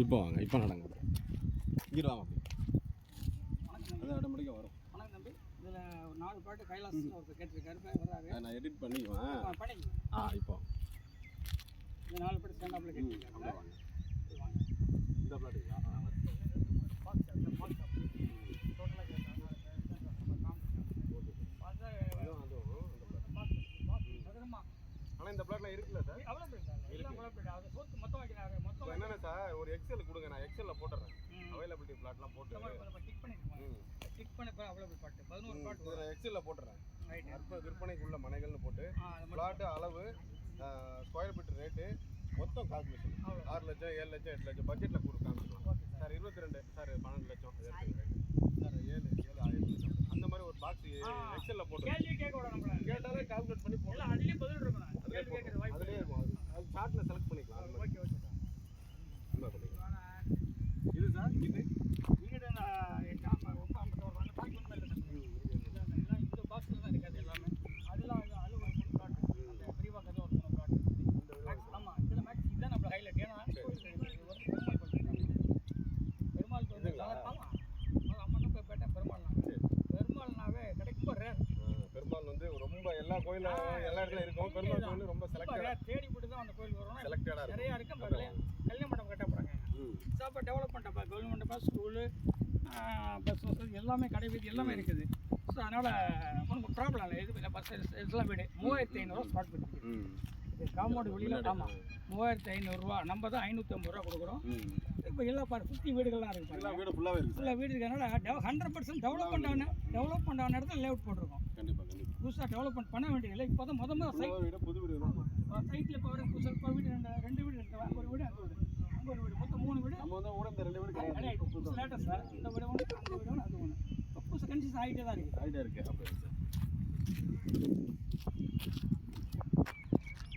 இப்போ வாங்க இப்போ நடங்க இங்கிட்டு வாங்க அப்படி அது ஆட்டோமேட்டிக்காக வரும். வணக்கம் தம்பி. இதில் ஒரு நாலு பாட்டு கைலாஸ் ஒருத்தர் கேட்டிருக்காரு அதை நான் எடிட் பண்ணிக்குவேன். ஆ, பண்ணிக்கங்க. ஆ இப்போ. இந்த நாலு பாட்டு ஸ்டாண்டாப்பில் அப்படியே கேட்டிருக்காங்க வாங்க இந்த பிளாட்டுங்களா ஆனால் இந்த பிளாட்லாம் இருக்குல்ல சார்? இப்போ என்னென்ன சார் ஒரு எக்ஸல் கொடுங்க நான் எக்ஸலில் போட்டுறேன். அவைலபிலிட்டி பிளாட்லாம் போட்டு. ம். இதில் எக்ஸலில் போட்டுறேன். அற்ப விற்பனைக்குள்ள மனைகள்னு போட்டு பிளாட்டு அளவு ஸ்கொயர் ஃபீட் ரேட்டு மொத்தம் கால்குலேஷன் ஆறு லட்சம் ஏழு லட்சம் எட்டு லட்சம் பட்ஜெட்டில் கொடுத்து காமிச்சிடுவோம் சார் இருபத்தி ரெண்டு சார் பன்னெண்டு லட்சம். சார் ஏழு ஏழு ஆயிரம் அந்த மாதிரி ஒரு பாக்ஸ் எக்ஸலில் போட்டு கேட்டாலே கால்குலேட் பண்ணி போடலாம் அதுலேயே போடும் அதுலேயே இருக்கும் அது அது சார்ட்டில் செலக்ட் பண்ணிக்கலாம் அது மாதிரி இந்த பண்ணிக்கலாம் இது சார் இது பெருமாள் கோயில் ஆமா அம்மனும் போய் போயிட்டேன் பெருமாள்னா சரி பெருமாள்னாவே கிடைக்கும் ரேர் ஆ, பெருமாள் வந்து ரொம்ப எல்லா கோயிலும் எல்லா இடத்துலையும் இருக்கும். பெருமாள் கோயில் ரொம்ப செலக்டட். தேடி போட்டு தான் அந்த கோயில் வரும். இருக்கும். நிறையா இருக்கு கல்யாண மண்டபம் கட்ட போகிறாங்க ம். சாப்பா டெவலப்மெண்ட் அப்போ கவர்மெண்ட் பஸ் ஸ்கூலு பஸ் வசதி எல்லாமே கடை வீதி எல்லாமே இருக்குது. ஸோ அதனால் ஒன்றும் ப்ராப்ளம் இல்லை. இது பஸ் எல்லாம் வீடு. மூவாயிரத்தி ஐநூறுரூவா ஸ்டார்ட் பண்ணிருக்கு இது காம்பவுண்ட் வெளியில் ஆமாம் மூவாயிரத்தி ஐநூறுரூவா நம்ம தான் ஐநூற்றி ஐம்பது ரூபா கொடுக்குறோம். இப்போ எல்லா பாரு சுற்றி வீடுகள்லாம் இருக்கு எல்லா பாருங்க. வீடு இருக்குது சார் ஃபுல்லாக வீடு இருக்கிறனால ஹண்ட்ரட் பர்சன்ட் டெவலப்மெண்ட் ஆன டெவலப்மெண்ட் ஆன இடத்துல லேஅவுட் போட்டிருக்கோம். புதுசாக டெவலப்மெண்ட் பண்ண வேண்டியதில்லை. இப்போ தான் முத முதல் சைட் புது வீடு சைட்டில் இப்போ வர புதுசாக இப்போ வீடு ரெண்டு ரெண்டு வீடு இருக்கு. அங்கே ஒரு வீடு. அங்கே அங்கே ஒரு வீடு. மொத்தம் மூணு வீடு. நம்ம வந்து கூட இந்த ரெண்டு வீடு கிடையாது. லேட்டஸ்ட் சார் இந்த வீடு ஒன்று அந்த வீடு ஒன்று அது ஒன்று இப்போ புதுசு கன்சிஸ் ஆகிட்டே தான் இருக்குது ஆகிட்டே இருக்கு. அப்போ